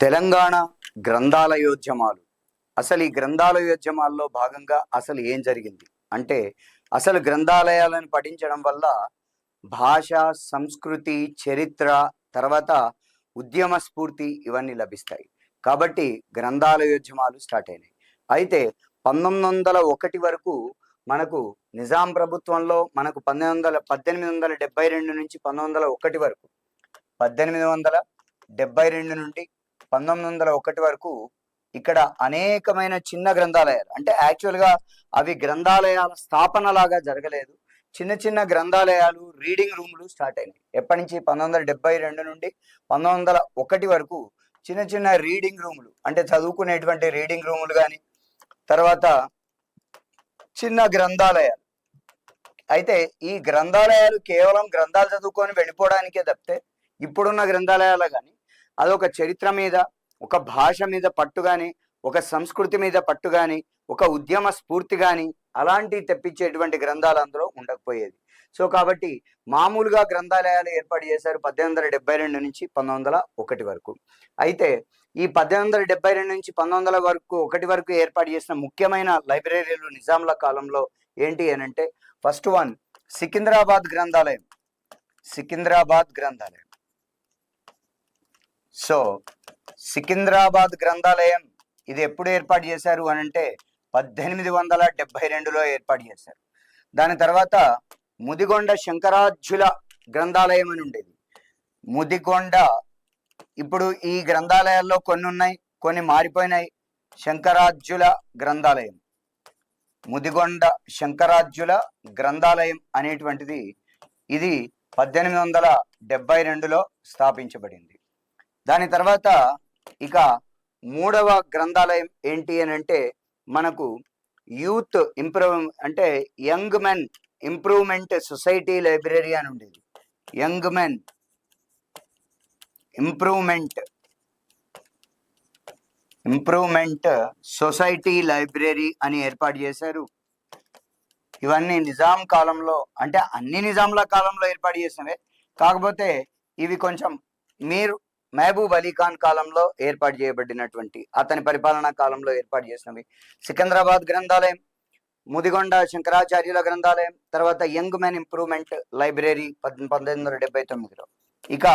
తెలంగాణ గ్రంథాలయోద్యమాలు. అసలు ఈ గ్రంథాలయోద్యమాల్లో భాగంగా అసలు ఏం జరిగింది? అంటే అసలు గ్రంథాలయాలను పఠించడం వల్ల భాష సంస్కృతి చరిత్ర తర్వాత ఉద్యమ స్ఫూర్తి ఇవన్నీ లభిస్తాయి. కాబట్టి గ్రంథాలయోద్యమాలు స్టార్ట్ అయినాయి. అయితే పంతొమ్మిది వందల ఒకటి వరకు మనకు నిజాం ప్రభుత్వంలో మనకు పంతొమ్మిది వందల పద్దెనిమిది వందల డెబ్బై రెండు నుంచి పంతొమ్మిది వందల ఒకటి వరకు పద్దెనిమిది వందల డెబ్బై రెండు నుండి పంతొమ్మిది వందల ఒకటి వరకు ఇక్కడ అనేకమైన చిన్న గ్రంథాలయాలు అంటే యాక్చువల్గా అవి గ్రంథాలయాల స్థాపన లాగా జరగలేదు. చిన్న చిన్న గ్రంథాలయాలు రీడింగ్ రూమ్లు స్టార్ట్ అయినాయి. ఎప్పటి నుంచి? పంతొమ్మిది వందల డెబ్బై రెండు నుండి పంతొమ్మిది వందల ఒకటి వరకు చిన్న చిన్న రీడింగ్ రూములు అంటే చదువుకునేటువంటి రీడింగ్ రూములు కానీ తర్వాత చిన్న గ్రంథాలయాలు. అయితే ఈ గ్రంథాలయాలు కేవలం గ్రంథాలు చదువుకొని వెళ్ళిపోవడానికే తప్పితే ఇప్పుడున్న గ్రంథాలయాలు కానీ అదొక చరిత్ర మీద ఒక భాష మీద పట్టు కానీ ఒక సంస్కృతి మీద పట్టు కానీ ఒక ఉద్యమ స్ఫూర్తి కానీ అలాంటివి తెప్పించేటువంటి గ్రంథాలు అందులో ఉండకపోయేది. సో కాబట్టి మామూలుగా గ్రంథాలయాలు ఏర్పాటు చేశారు పద్దెనిమిది వందల డెబ్బై రెండు నుంచి పంతొమ్మిది వందల ఒకటి వరకు. అయితే ఈ పద్దెనిమిది వందల డెబ్బై రెండు నుంచి పంతొమ్మిది వందల వరకు ఒకటి వరకు ఏర్పాటు చేసిన ముఖ్యమైన లైబ్రరీలు నిజాంల కాలంలో ఏంటి అని అంటే ఫస్ట్ వన్ సికింద్రాబాద్ గ్రంథాలయం. సికింద్రాబాద్ గ్రంథాలయం. సో సికింద్రాబాద్ గ్రంథాలయం ఇది ఎప్పుడు ఏర్పాటు చేశారు అని అంటే పద్దెనిమిది వందల డెబ్బై రెండులో ఏర్పాటు చేశారు. దాని తర్వాత ముదిగొండ శంకరాజ్యుల గ్రంథాలయం అని ఉండేది. ముదిగొండ ఇప్పుడు ఈ గ్రంథాలయాల్లో కొన్ని ఉన్నాయి కొన్ని మారిపోయినాయి. శంకరాజ్యుల గ్రంథాలయం. ముదిగొండ శంకరాజ్యుల గ్రంథాలయం అనేటువంటిది ఇది పద్దెనిమిది వందల డెబ్బై రెండులో స్థాపించబడింది. దాని తర్వాత ఇక మూడవ గ్రంథాలయం ఏంటి అని అంటే మనకు యూత్ ఇంప్రూవ్ అంటే young men improvement society library అని ఉండేది. Young men improvement improvement society library అని ఏర్పాటు చేశారు. ఇవన్నీ నిజాం కాలంలో అంటే అన్ని నిజాంల కాలంలో ఏర్పాటు చేసినవే. కాకపోతే ఇవి కొంచెం మీరు మహబూబ్ అలీఖాన్ కాలంలో ఏర్పాటు చేయబడినటువంటి అతని పరిపాలనా కాలంలో ఏర్పాటు చేసినవి. సికింద్రాబాద్ గ్రంథాలయం ముదిగొండ శంకరాచార్యుల గ్రంథాలయం తర్వాత యంగ్ మెన్ ఇంప్రూవ్మెంట్ లైబ్రరీ పంతొమ్మిది వందల డెబ్బై తొమ్మిదిలో. ఇక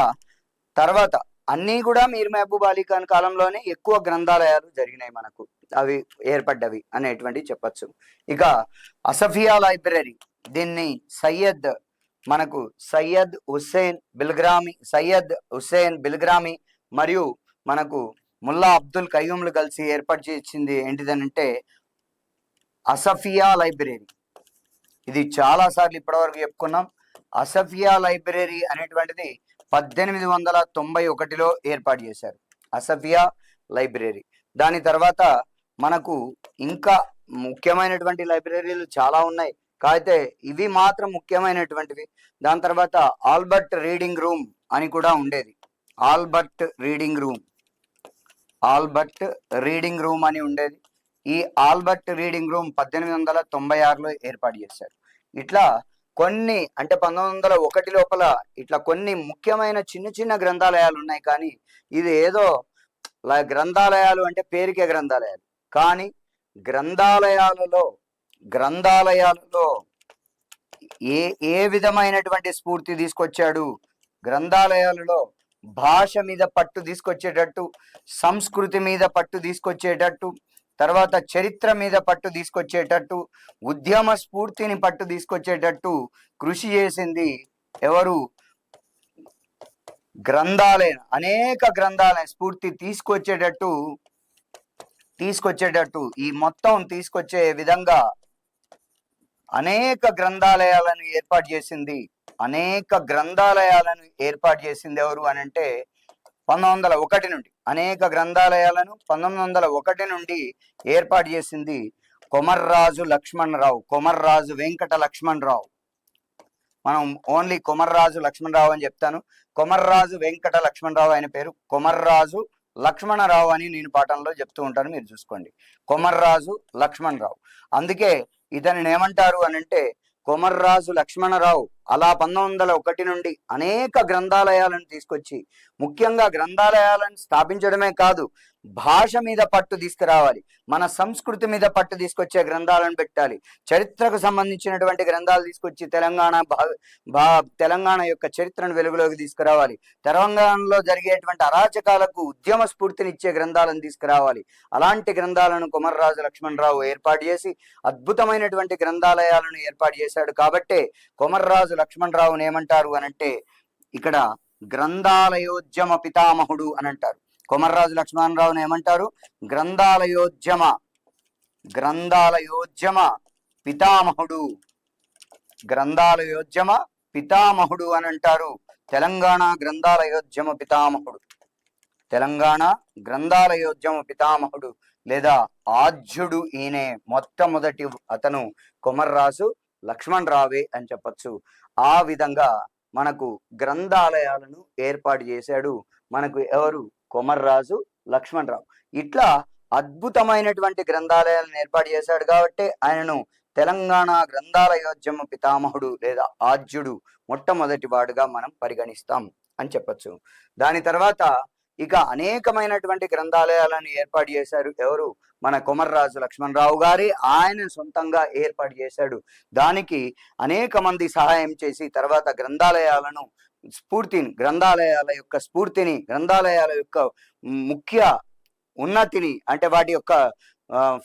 తర్వాత అన్నీ కూడా మీర్ మహబూబ్ అలీఖాన్ కాలంలోనే ఎక్కువ గ్రంథాలయాలు జరిగినాయి మనకు. అవి ఏర్పడ్డవి అనేటువంటి చెప్పచ్చు. ఇక అసఫియా లైబ్రరీ దీన్ని సయ్యద్ మనకు సయ్యద్ హుస్సేన్ బిల్గ్రామి సయ్యద్ హుస్సేన్ బిల్గ్రామి మరియు మనకు ముల్లా అబ్దుల్ కయ్యూమ్లు కలిసి ఏర్పాటు చేసింది ఏంటిదనంటే అసఫియా లైబ్రరీ. ఇది చాలా సార్లు ఇప్పటివరకు చెప్పుకున్నాం. అసఫియా లైబ్రరీ అనేటువంటిది పద్దెనిమిది వందల తొంభై ఒకటిలో ఏర్పాటు చేశారు. అసఫియా లైబ్రరీ. దాని తర్వాత మనకు ఇంకా ముఖ్యమైనటువంటి లైబ్రరీలు చాలా ఉన్నాయి. కాకపోతే ఇవి మాత్రం ముఖ్యమైనటువంటివి. దాని తర్వాత ఆల్బర్ట్ రీడింగ్ రూమ్ అని కూడా ఉండేది. Albert reading room. Albert reading room అని ఉండేది. ఈ ఆల్బర్ట్ రీడింగ్ రూమ్ పద్దెనిమిది వందల తొంభై ఆరులో ఏర్పాటు చేశారు. ఇట్లా కొన్ని అంటే పంతొమ్మిది వందల ఒకటి లోపల ఇట్లా కొన్ని ముఖ్యమైన చిన్న చిన్న గ్రంథాలయాలు ఉన్నాయి కానీ ఇది ఏదో గ్రంథాలయాలు అంటే పేరుకే గ్రంథాలయాలు. కానీ గ్రంథాలయాలలో గ్రంథాలయాలలో ఏ ఏ విధమైనటువంటి స్ఫూర్తి తీసుకొచ్చాడు? గ్రంథాలయాలలో భాష మీద పట్టు తీసుకొచ్చేటట్టు సంస్కృతి మీద పట్టు తీసుకొచ్చేటట్టు తర్వాత చరిత్ర మీద పట్టు తీసుకొచ్చేటట్టు ఉద్యమ స్ఫూర్తిని పట్టు తీసుకొచ్చేటట్టు కృషి చేసింది ఎవరు? గ్రంథాలయం అనేక గ్రంథాలయం స్ఫూర్తి తీసుకొచ్చేటట్టు తీసుకొచ్చేటట్టు ఈ మొత్తం తీసుకొచ్చే విధంగా అనేక గ్రంథాలయాలను ఏర్పాటు చేసింది. అనేక గ్రంథాలయాలను ఏర్పాటు చేసింది ఎవరు అని అంటే పంతొమ్మిది వందల ఒకటి నుండి. అనేక గ్రంథాలయాలను పంతొమ్మిది వందల ఒకటి నుండి ఏర్పాటు చేసింది కొమర్రాజు లక్ష్మణరావు కొమర్రాజు వెంకట లక్ష్మణరావు. మనం ఓన్లీ కొమర్రాజు లక్ష్మణరావు అని చెప్తాను. కొమర్రాజు వెంకట లక్ష్మణరావు ఆయన పేరు. కొమర్రాజు లక్ష్మణరావు అని నేను పాఠంలో చెప్తూ ఉంటాను మీరు చూసుకోండి. కొమర్రాజు లక్ష్మణరావు. అందుకే ఇతనిని ఏమంటారు అని అంటే కొమర్రాజు లక్ష్మణరావు అలా పంతొమ్మిది వందల ఒకటి నుండి అనేక గ్రంథాలయాలను తీసుకొచ్చి ముఖ్యంగా గ్రంథాలయాలను స్థాపించడమే కాదు భాష మీద పట్టు తీసుకురావాలి. మన సంస్కృతి మీద పట్టు తీసుకొచ్చే గ్రంథాలను పెట్టాలి. చరిత్రకు సంబంధించినటువంటి గ్రంథాలు తీసుకొచ్చి తెలంగాణ భా భా తెలంగాణ యొక్క చరిత్రను వెలుగులోకి తీసుకురావాలి. తెలంగాణలో జరిగేటువంటి అరాచకాలకు ఉద్యమ స్ఫూర్తినిచ్చే గ్రంథాలను తీసుకురావాలి. అలాంటి గ్రంథాలను కుమర్రాజు లక్ష్మణరావు ఏర్పాటు చేసి అద్భుతమైనటువంటి గ్రంథాలయాలను ఏర్పాటు చేశాడు. కాబట్టే కొమర్రాజు లక్ష్మణరావుని ఏమంటారు అనంటే ఇక్కడ గ్రంథాలయోద్యమ పితామహుడు అని అంటారు కొమర్రాజు లక్ష్మణరావును ఏమంటారు? గ్రంథాలయోద్యమ. గ్రంథాలయోద్యమ పితామహుడు. గ్రంథాలయోద్యమ పితామహుడు అని అంటారు. తెలంగాణ గ్రంథాలయోద్యమ పితామహుడు. తెలంగాణ గ్రంథాలయోద్యమ పితామహుడు లేదా ఆజ్యుడు ఈయనే మొట్టమొదటి అతను కొమర్రాజు లక్ష్మణ్ రావే అని చెప్పచ్చు. ఆ విధంగా మనకు గ్రంథాలయాలను ఏర్పాటు చేశాడు. మనకు ఎవరు కొమర్రాజు లక్ష్మణరావు. ఇట్లా అద్భుతమైనటువంటి గ్రంథాలయాలను ఏర్పాటు చేశాడు కాబట్టి ఆయనను తెలంగాణ గ్రంథాలయోద్యమ పితామహుడు లేదా ఆద్యుడు మొట్టమొదటి వాడుగా మనం పరిగణిస్తాం అని చెప్పొచ్చు. దాని తర్వాత ఇక అనేకమైనటువంటి గ్రంథాలయాలను ఏర్పాటు చేశారు ఎవరు? మన కొమర్రాజు లక్ష్మణరావు గారి ఆయన సొంతంగా ఏర్పాటు చేశాడు. దానికి అనేక మంది సహాయం చేసి తర్వాత గ్రంథాలయాలను స్ఫూర్తిని గ్రంథాలయాల యొక్క స్ఫూర్తిని గ్రంథాలయాల యొక్క ముఖ్య ఉన్నతిని అంటే వాటి యొక్క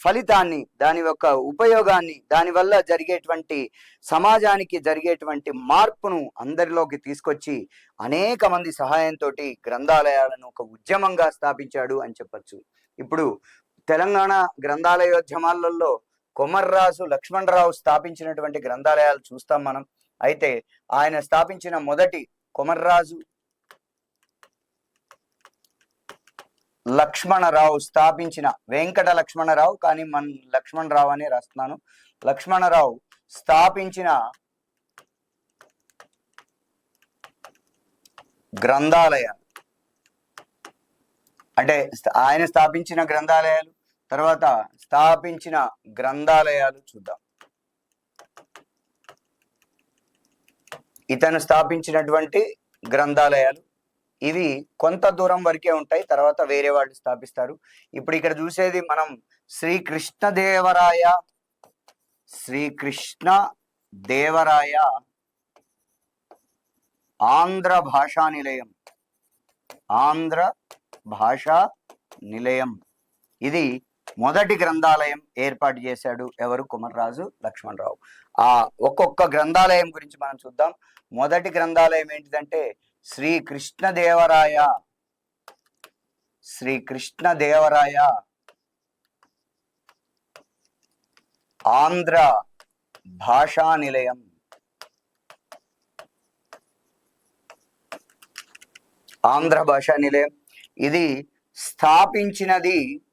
ఫలితాన్ని దాని యొక్క ఉపయోగాన్ని దానివల్ల జరిగేటువంటి సమాజానికి జరిగేటువంటి మార్పును అందరిలోకి తీసుకొచ్చి అనేక మంది సహాయంతో గ్రంథాలయాలను ఒక ఉద్యమంగా స్థాపించాడు అని చెప్పచ్చు. ఇప్పుడు తెలంగాణ గ్రంథాలయోద్యమాలలో కొమర్రాజు లక్ష్మణరావు స్థాపించినటువంటి గ్రంథాలయాలు చూస్తాం మనం. అయితే ఆయన స్థాపించిన మొదటి కొమర్రాజు లక్ష్మణరావు స్థాపించిన వెంకట లక్ష్మణరావు కానీ మన లక్ష్మణరావు అని రాస్తున్నాను. లక్ష్మణరావు స్థాపించిన గ్రంథాలయాలు. అంటే ఆయన స్థాపించిన గ్రంథాలయాలు తర్వాత స్థాపించిన గ్రంథాలయాలు చూద్దాం. ఇతను స్థాపించినటువంటి గ్రంథాలయాలు. ఇవి కొంత దూరం వరకే ఉంటాయి తర్వాత వేరే వాళ్ళు స్థాపిస్తారు. ఇప్పుడు ఇక్కడ చూసేది మనం శ్రీకృష్ణ దేవరాయ శ్రీకృష్ణ దేవరాయ ఆంధ్ర భాషా నిలయం. ఆంధ్ర భాషా నిలయం. ఇది మొదటి గ్రంథాలయం ఏర్పాటు చేశాడు ఎవరు? కుమర్రాజు లక్ష్మణరావు. ఆ ఒక్కొక్క గ్రంథాలయం గురించి మనం చూద్దాం. మొదటి గ్రంథాలయం ఏంటిదంటే శ్రీ కృష్ణదేవరాయ. శ్రీ కృష్ణదేవరాయ. ఆంధ్ర భాషా నిలయం. ఆంధ్ర భాషా నిలయం. ఇది స్థాపించినది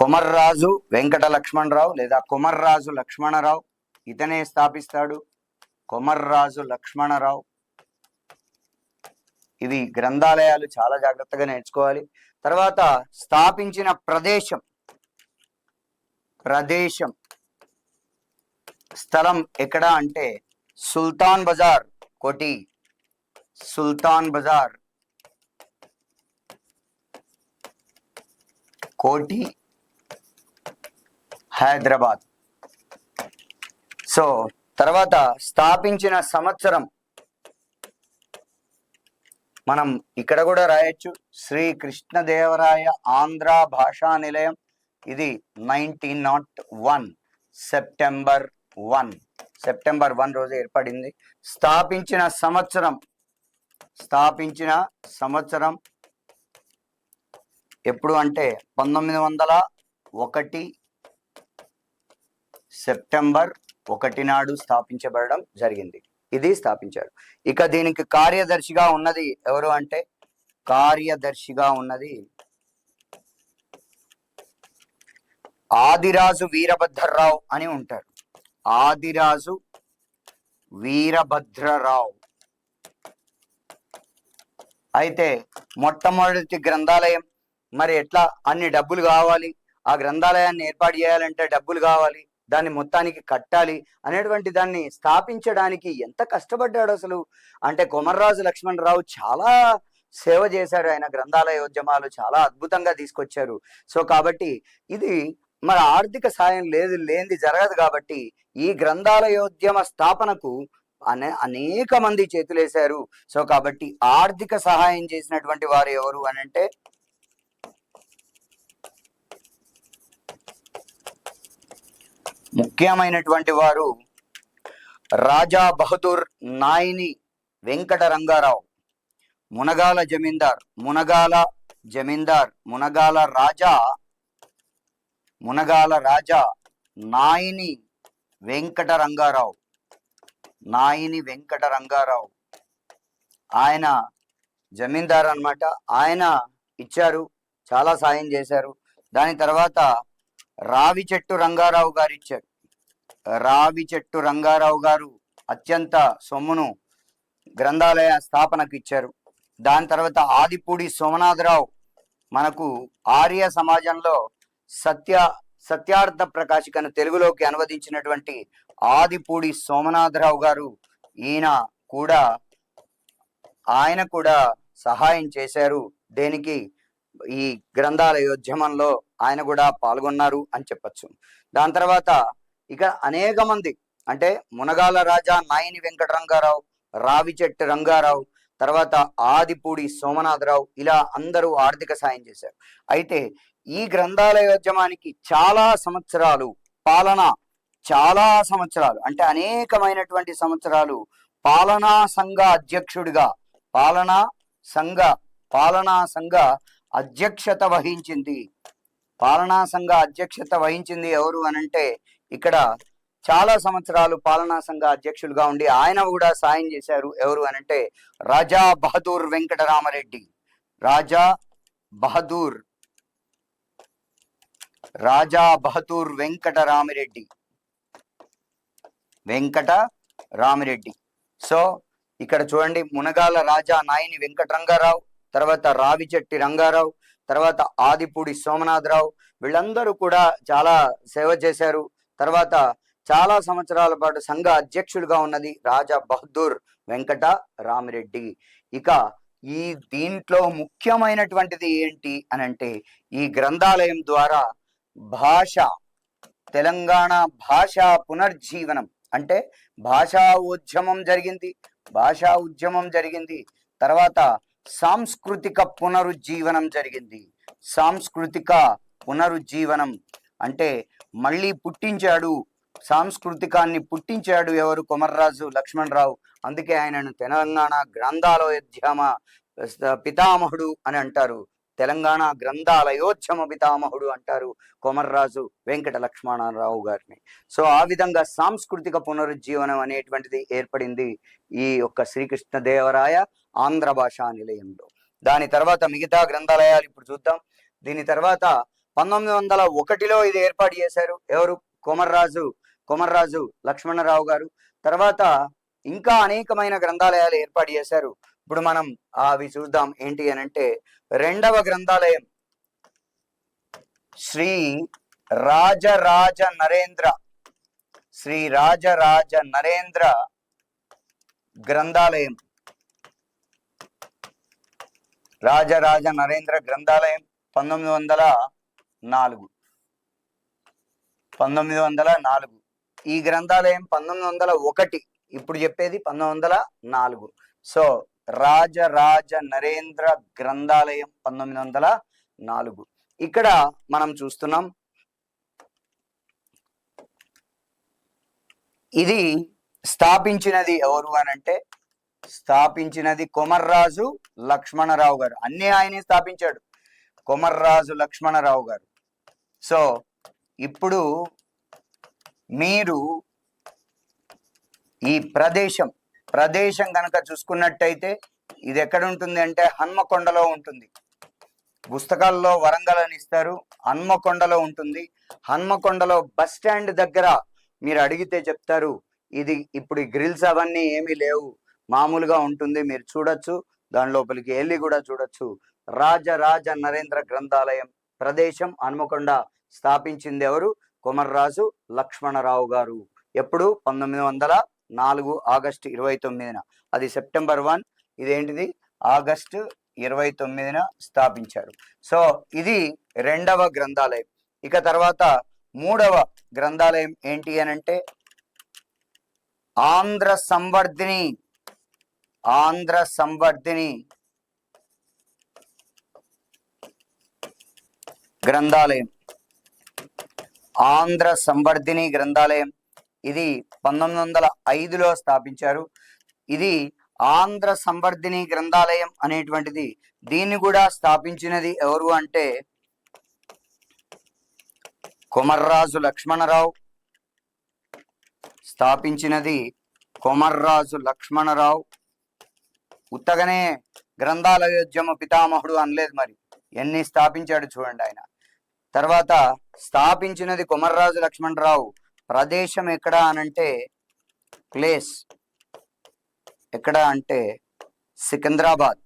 కొమర్రాజు వెంకట లక్ష్మణరావు లేదా కొమర్రాజు లక్ష్మణరావు ఇతనే స్థాపిస్తాడు. కొమర్రాజు లక్ష్మణరావు. ఇవి గ్రంథాలయాలు చాలా జాగ్రత్తగా నేర్చుకోవాలి. తర్వాత స్థాపించిన ప్రదేశం. ప్రదేశం. స్థలం ఎక్కడ అంటే సుల్తాన్ బజార్ కోటి. సుల్తాన్ బజార్ కోటి. హైదరాబాద్. సో తర్వాత స్థాపించిన సంవత్సరం. మనం ఇక్కడ కూడా రాయొచ్చు. శ్రీ కృష్ణదేవరాయ ఆంధ్ర భాషా నిలయం. ఇది nineteen nought one September one. September one రోజు ఏర్పడింది. స్థాపించిన సంవత్సరం. స్థాపించిన సంవత్సరం ఎప్పుడు అంటే పంతొమ్మిది వందల ఒకటి సెప్టెంబర్ ఒకటి నాడు స్థాపించబడడం జరిగింది. ఇది స్థాపించాడు ఇక దీనికి కార్యదర్శిగా ఉన్నది ఎవరు అంటే కార్యదర్శిగా ఉన్నది ఆదిరాజు వీరభద్రరావు అని ఉంటారు. ఆదిరాజు వీరభద్రరావు. అయితే మొట్టమొదటి గ్రంథాలయం మరి ఎట్లా? అన్ని డబ్బులు కావాలి. ఆ గ్రంథాలయాన్ని ఏర్పాటు చేయాలంటే డబ్బులు కావాలి. దాన్ని మొత్తానికి కట్టాలి అనేటువంటి దాన్ని స్థాపించడానికి ఎంత కష్టపడ్డాడు అసలు? అంటే కొమర్రాజు లక్ష్మణరావు చాలా సేవ చేశారు ఆయన గ్రంథాలయోద్యమాలు చాలా అద్భుతంగా తీసుకొచ్చారు. సో కాబట్టి ఇది మన ఆర్థిక సాయం లేదు లేనిది జరగదు కాబట్టి ఈ గ్రంథాలయోద్యమ స్థాపనకు అనే అనేక మంది చేతులేశారు. సో కాబట్టి ఆర్థిక సహాయం చేసినటువంటి వారు ఎవరు అని అంటే ముఖ్యమైనటువంటి వారు రాజా బహదూర్ నాయిని వెంకట రంగారావు మునగాల జమీందార్ మునగాల జమీందార్ మునగాల రాజా మునగాల రాజా నాయిని వెంకట రంగారావు నాయిని వెంకట రంగారావు ఆయన జమీందార్ అన్నమాట. ఆయన ఇచ్చారు చాలా సాయం చేశారు. దాని తర్వాత రావి చెట్టు రంగారావు గారు ఇచ్చారు. రావి చెట్టు రంగారావు గారు అత్యంత సొమ్మును గ్రంథాలయ స్థాపనకు ఇచ్చారు. దాని తర్వాత ఆదిపూడి సోమనాథరావు మనకు ఆర్య సమాజంలో సత్య సత్యార్థ ప్రకాశికను తెలుగులోకి అనువదించినటువంటి ఆదిపూడి సోమనాథరావు గారు ఈయన కూడా ఆయన కూడా సహాయం చేశారు. దేనికి? ఈ గ్రంథాలయోద్యమంలో ఆయన కూడా పాల్గొన్నారు అని చెప్పొచ్చు. దాని తర్వాత ఇక అనేక మంది అంటే మునగాల రాజా నాయని వెంకటరంగారావు రావిచెట్టు రంగారావు తర్వాత ఆదిపూడి సోమనాథరావు ఇలా అందరూ ఆర్థిక సాయం చేశారు. అయితే ఈ గ్రంథాలయోద్యమానికి చాలా సంవత్సరాలు పాలన చాలా సంవత్సరాలు అంటే అనేకమైనటువంటి సంవత్సరాలు పాలనా సంఘ అధ్యక్షుడిగా పాలనా సంఘ పాలనా సంఘ అధ్యక్షత వహించింది. పాలనా సంఘ అధ్యక్షత వహించింది ఎవరు అనంటే ఇక్కడ చాలా సంవత్సరాలు పాలనా సంఘ అధ్యక్షులుగా ఉండి ఆయన కూడా సాయం చేశారు ఎవరు అనంటే రాజా బహదూర్ వెంకటరామరెడ్డి. రాజా బహదూర్. రాజా బహదూర్ వెంకటరామిరెడ్డి. వెంకట రామిరెడ్డి సో ఇక్కడ చూడండి మునగాల రాజా నాయని వెంకట రంగారావు తర్వాత రావిచెట్టి రంగారావు తర్వాత ఆదిపూడి సోమనాథరావు వీళ్ళందరూ కూడా చాలా సేవ చేశారు. తర్వాత చాలా సంవత్సరాల పాటు సంఘ అధ్యక్షుడిగా ఉన్నది రాజా బహదూర్ వెంకట రామిరెడ్డి. ఇక ఈ దీంట్లో ముఖ్యమైనటువంటిది ఏంటి అని అంటే ఈ గ్రంథాలయం ద్వారా భాష తెలంగాణ భాషా పునర్జీవనం అంటే భాషా ఉద్యమం జరిగింది భాషా ఉద్యమం జరిగింది తర్వాత సాంస్కృతిక పునరుజ్జీవనం జరిగింది. సాంస్కృతిక పునరుజ్జీవనం అంటే మళ్ళీ పుట్టించాడు. సాంస్కృతికాన్ని పుట్టించాడు ఎవరు? కొమర్రాజు లక్ష్మణరావు. అందుకే ఆయనను తెలంగాణ గ్రంథాలయోధ్యమ పితామహుడు అని అంటారు. తెలంగాణ గ్రంథాలయోధ్యమ పితామహుడు అంటారు కొమర్రాజు వెంకట లక్ష్మణరావు గారిని. సో ఆ విధంగా సాంస్కృతిక పునరుజ్జీవనం అనేటువంటిది ఏర్పడింది ఈ యొక్క శ్రీకృష్ణదేవరాయ ఆంధ్ర భాషా నిలయంలో. దాని తర్వాత మిగతా గ్రంథాలయాలు ఇప్పుడు చూద్దాం. దీని తర్వాత పంతొమ్మిది వందల ఒకటిలో ఇది ఏర్పాటు చేశారు. ఎవరు? కొమర్రాజు కొమర్రాజు లక్ష్మణరావు గారు. తర్వాత ఇంకా అనేకమైన గ్రంథాలయాలు ఏర్పాటు చేశారు. ఇప్పుడు మనం అవి చూద్దాం. ఏంటి అని అంటే రెండవ గ్రంథాలయం శ్రీ రాజరాజ నరేంద్ర శ్రీ రాజరాజ నరేంద్ర గ్రంథాలయం. రాజరాజ నరేంద్ర గ్రంథాలయం పంతొమ్మిది వందల నాలుగు. పంతొమ్మిది వందల నాలుగు. ఈ గ్రంథాలయం పంతొమ్మిది వందల ఒకటి. ఇప్పుడు చెప్పేది పంతొమ్మిది వందల నాలుగు. సో రాజరాజ నరేంద్ర గ్రంథాలయం పంతొమ్మిది వందల నాలుగు. ఇక్కడ మనం చూస్తున్నాం. ఇది స్థాపించినది ఎవరు అని అంటే స్థాపించినది కొమర్రాజు లక్ష్మణరావు గారు. అన్ని ఆయనే స్థాపించాడు. కొమర్రాజు లక్ష్మణరావు గారు. సో ఇప్పుడు మీరు ఈ ప్రదేశం ప్రదేశం కనుక చూసుకున్నట్టయితే ఇది ఎక్కడ ఉంటుంది అంటే హన్మకొండలో ఉంటుంది. పుస్తకాల్లో వరంగల్ అని ఇస్తారు హన్మకొండలో ఉంటుంది. హన్మకొండలో బస్ స్టాండ్ దగ్గర మీరు అడిగితే చెప్తారు ఇది ఇప్పుడు ఈ గ్రిల్స్ అవన్నీ ఏమీ లేవు మామూలుగా ఉంటుంది మీరు చూడొచ్చు దాని లోపలికి వెళ్ళి కూడా చూడొచ్చు. రాజరాజ నరేంద్ర గ్రంథాలయం ప్రదేశం హన్మకొండ స్థాపించింది ఎవరు? కుమర్రాజు లక్ష్మణరావు గారు. ఎప్పుడు? పంతొమ్మిది వందల నాలుగు ఆగస్టు ఇరవై తొమ్మిదిన. అది సెప్టెంబర్ వన్. ఇదేంటిది? ఆగస్టు ఇరవై తొమ్మిదిన స్థాపించారు. సో ఇది రెండవ గ్రంథాలయం. ఇక తర్వాత మూడవ గ్రంథాలయం ఏంటి అని అంటే ఆంధ్ర సంవర్ధిని. ఆంధ్ర సంవర్ధిని. గ్రంథాలయం. ఆంధ్ర సంవర్ధిని గ్రంథాలయం. ఇది పంతొమ్మిది వందల ఐదులో స్థాపించారు. ఇది ఆంధ్ర సంవర్ధిని గ్రంథాలయం అనేటువంటిది. దీన్ని కూడా స్థాపించినది ఎవరు అంటే కొమర్రాజు లక్ష్మణరావు. స్థాపించినది కొమర్రాజు లక్ష్మణరావు. ఉత్తగనే గ్రంథాలయోద్యమ పితామహుడు అనలేదు మరి. ఎన్ని స్థాపించాడు చూడండి ఆయన. తర్వాత స్థాపించినది కొమర్రాజు లక్ష్మణరావు. ప్రదేశం ఎక్కడ అనంటే ప్లేస్. ఎక్కడ అంటే సికింద్రాబాద్.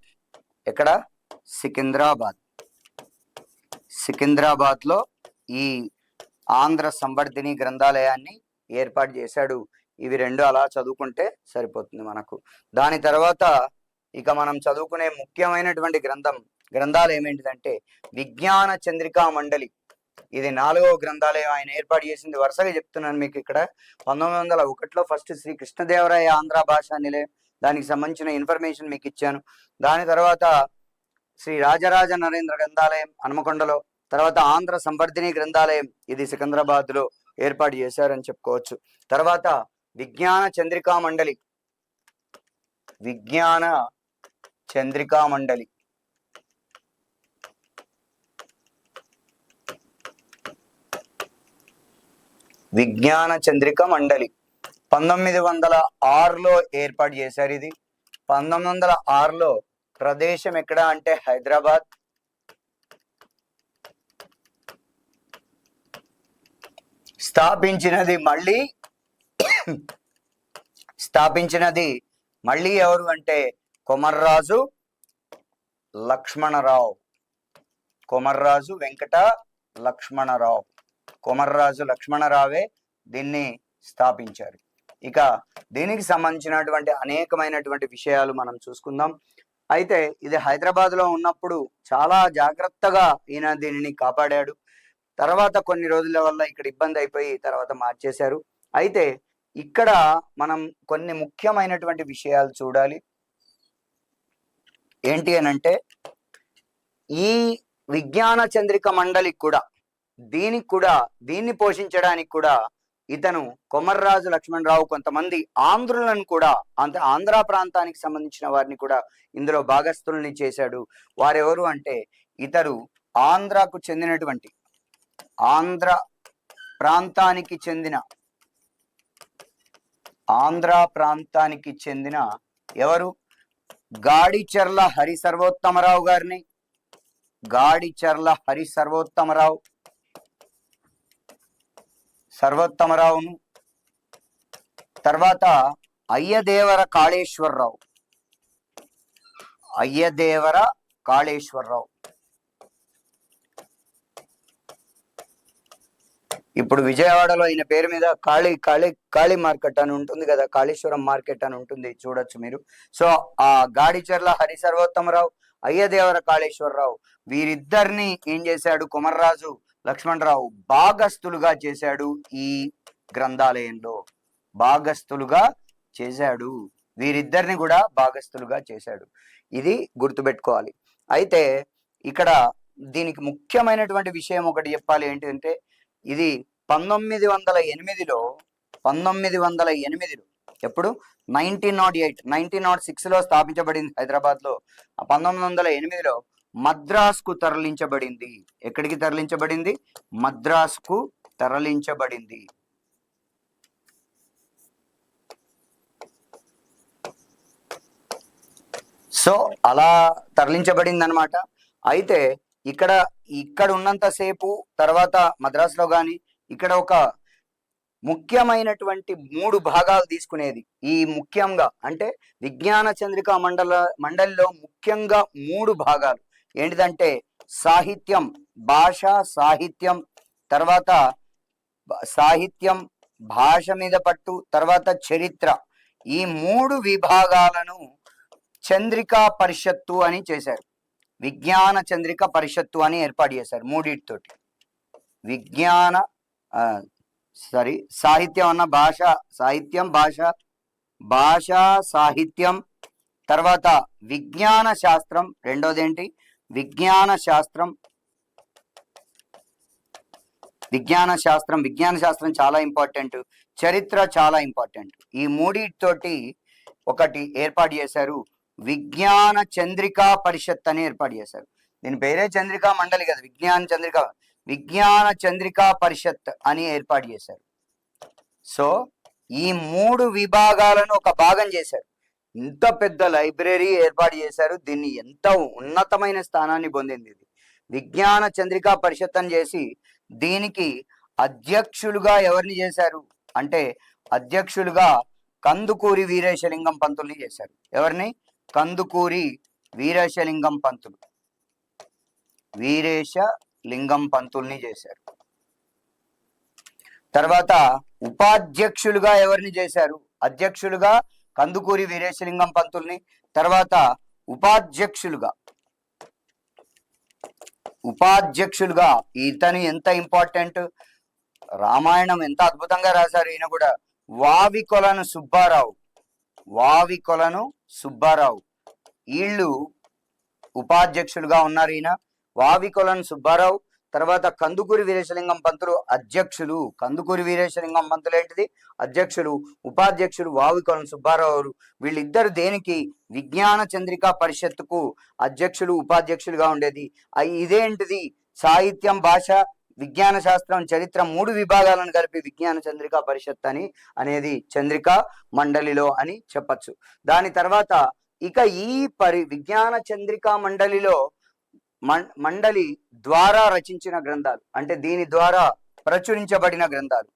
ఎక్కడ? సికింద్రాబాద్. సికింద్రాబాద్లో ఈ ఆంధ్ర సంవర్ధిని గ్రంథాలయాన్ని ఏర్పాటు చేశాడు. ఇవి రెండు అలా చదువుకుంటే సరిపోతుంది మనకు. దాని తర్వాత ఇక మనం చదువుకునే ముఖ్యమైనటువంటి గ్రంథం గ్రంథాలయం ఏంటిదంటే విజ్ఞాన చంద్రికా మండలి. ఇది నాలుగవ గ్రంథాలయం ఆయన ఏర్పాటు చేసింది. వరుసగా చెప్తున్నాను మీకు ఇక్కడ. పంతొమ్మిది వందల ఒకటిలో ఫస్ట్ శ్రీ కృష్ణదేవరాయ ఆంధ్ర భాషా నిలయం. దానికి సంబంధించిన ఇన్ఫర్మేషన్ మీకు ఇచ్చాను. దాని తర్వాత శ్రీ రాజరాజ నరేంద్ర గ్రంథాలయం హనుమకొండలో తర్వాత ఆంధ్ర సంవర్ధిని గ్రంథాలయం ఇది సికింద్రాబాద్లో ఏర్పాటు చేశారని చెప్పుకోవచ్చు. తర్వాత విజ్ఞాన చంద్రికా మండలి. విజ్ఞాన చంద్రికా మండలి. విజ్ఞాన చంద్రిక మండలి. పంతొమ్మిది వందల ఆరులో ఏర్పాటు చేశారు ఇది. పంతొమ్మిది వందల ఆరులో ప్రదేశం ఎక్కడ అంటే హైదరాబాద్. స్థాపించినది మళ్ళీ స్థాపించినది మళ్ళీ ఎవరు అంటే కొమర్రాజు లక్ష్మణరావు. కొమర్రాజు వెంకట లక్ష్మణరావు. కొమర్రాజు లక్ష్మణరావే దీన్ని స్థాపించారు. ఇక దీనికి సంబంధించినటువంటి అనేకమైనటువంటి విషయాలు మనం చూసుకుందాం. అయితే ఇది హైదరాబాద్లో ఉన్నప్పుడు చాలా జాగ్రత్తగా ఈయన దీనిని కాపాడాడు. తర్వాత కొన్ని రోజుల వల్ల ఇక్కడ ఇబ్బంది అయిపోయి తర్వాత మార్చేశారు. అయితే ఇక్కడ మనం కొన్ని ముఖ్యమైనటువంటి విషయాలు చూడాలి. ఏంటి అని అంటే ఈ విజ్ఞాన చంద్రిక మండలి కూడా దీనికి కూడా దీన్ని పోషించడానికి కూడా ఇతను కొమర్రాజు లక్ష్మణరావు కొంతమంది ఆంధ్రులను కూడా అంటే ఆంధ్ర ప్రాంతానికి సంబంధించిన వారిని కూడా ఇందులో భాగస్థుల్ని చేశాడు. వారెవరు అంటే ఇతరు ఆంధ్రకు చెందినటువంటి ఆంధ్ర ప్రాంతానికి చెందిన ఆంధ్ర ప్రాంతానికి చెందిన ఎవరు? గాడిచెర్ల హరి సర్వోత్తమరావు గారిని. గాడిచెర్ల హరి సర్వోత్తమరావు సర్వోత్తమరావును. తర్వాత అయ్యదేవర కాళేశ్వరరావు. అయ్యదేవర కాళేశ్వరరావు. ఇప్పుడు విజయవాడలో ఈయన పేరు మీద కాళీ కాళీ కాళీ మార్కెట్ అని ఉంటుంది కదా కాళేశ్వరం మార్కెట్ అని ఉంటుంది చూడొచ్చు మీరు. సో ఆ గాడిచర్ల హరి సర్వోత్తమరావు అయ్యదేవర కాళేశ్వరరావు వీరిద్దరిని ఏం చేశాడు కుమర్రాజు? లక్ష్మణరావు భాగస్థులుగా చేశాడు ఈ గ్రంథాలయంలో. భాగస్థులుగా చేశాడు. వీరిద్దరిని కూడా భాగస్థులుగా చేశాడు. ఇది గుర్తుపెట్టుకోవాలి. అయితే ఇక్కడ దీనికి ముఖ్యమైనటువంటి విషయం ఒకటి చెప్పాలి ఏంటంటే ఇది పంతొమ్మిది వందల ఎనిమిదిలో పంతొమ్మిది వందల ఎనిమిదిలో ఎప్పుడు? Nineteen nought eight nineteen nought సిక్స్లో స్థాపించబడింది హైదరాబాద్లో. పంతొమ్మిది వందల ఎనిమిదిలో మద్రాస్కు తరలించబడింది. ఎక్కడికి తరలించబడింది? మద్రాస్కు తరలించబడింది. సో అలా తరలించబడింది అనమాట అయితే ఇక్కడ ఇక్కడ ఉన్నంతసేపు తర్వాత మద్రాసులో కానీ ఇక్కడ ఒక ముఖ్యమైనటువంటి మూడు భాగాలు తీసుకునేది. ఈ ముఖ్యంగా అంటే విజ్ఞాన చంద్రిక మండల మండలిలో ముఖ్యంగా మూడు భాగాలు. ఏంటిదంటే సాహిత్యం భాష సాహిత్యం తర్వాత సాహిత్యం భాష మీద పట్టు తర్వాత చరిత్ర. ఈ మూడు విభాగాలను చంద్రికా పరిషత్తు అని చేశారు. విజ్ఞాన చంద్రిక పరిషత్తు అని ఏర్పాటు చేశారు మూడింటితోటి. విజ్ఞాన సారీ సాహిత్యం అన్న భాష సాహిత్యం భాష భాష సాహిత్యం తర్వాత విజ్ఞాన శాస్త్రం రెండోది ఏంటి విజ్ఞాన శాస్త్రం విజ్ఞాన శాస్త్రం విజ్ఞాన శాస్త్రం చాలా ఇంపార్టెంట్ చరిత్ర చాలా ఇంపార్టెంట్. ఈ మూడితోటి ఒకటి ఏర్పాటు చేశారు విజ్ఞాన చంద్రికా పరిషత్ అని ఏర్పాటు చేశారు. దీని పేరే చంద్రికా మండలి కదా విజ్ఞాన చంద్రిక విజ్ఞాన చంద్రికా పరిషత్ అని ఏర్పాటు చేశారు. సో ఈ మూడు విభాగాలను ఒక భాగం చేశారు. ఇంత పెద్ద లైబ్రరీ ఏర్పాటు చేశారు. దీన్ని ఎంత ఉన్నతమైన స్థానాన్ని పొందింది ఇది. విజ్ఞాన చంద్రికా పరిషత్ అని చేసి దీనికి అధ్యక్షులుగా ఎవరిని చేశారు? అంటే అధ్యక్షులుగా కందుకూరి వీరేశలింగం పంతుల్ని చేశారు. ఎవరిని? కందుకూరి వీరేశలింగం పంతులు. వీరేశ లింగం పంతుల్ని చేశారు. తర్వాత ఉపాధ్యక్షులుగా ఎవరిని చేశారు? అధ్యక్షులుగా కందుకూరి వీరేశలింగం పంతుల్ని తర్వాత ఉపాధ్యక్షులుగా ఉపాధ్యక్షులుగా ఇతను ఎంత ఇంపార్టెంట్? రామాయణం ఎంత అద్భుతంగా రాశారు ఈయన కూడా. వావి కొలను సుబ్బారావు వావి కొలను సుబ్బారావు. వీళ్ళు ఉపాధ్యక్షులుగా ఉన్నారు ఈయన. వావి కొలను సుబ్బారావు తర్వాత కందుకూరి వీరేశలింగం పంతులు అధ్యక్షులు. కందుకూరి వీరేశలింగం పంతులు ఏంటిది? అధ్యక్షులు ఉపాధ్యక్షులు వావికొలం సుబ్బారావు వీళ్ళిద్దరు దేనికి? విజ్ఞాన చంద్రికా పరిషత్తుకు అధ్యక్షులు ఉపాధ్యక్షులుగా ఉండేది. ఇదేంటిది? సాహిత్యం భాష విజ్ఞాన శాస్త్రం చరిత్ర మూడు విభాగాలను కలిపి విజ్ఞాన చంద్రికా పరిషత్ అని అనేది చంద్రికా మండలిలో అని చెప్పచ్చు. దాని తర్వాత ఇక ఈ పరి విజ్ఞాన చంద్రికా మండలిలో మండలి ద్వారా రచించిన గ్రంథాలు. అంటే దీని ద్వారా ప్రచురించబడిన గ్రంథాలు.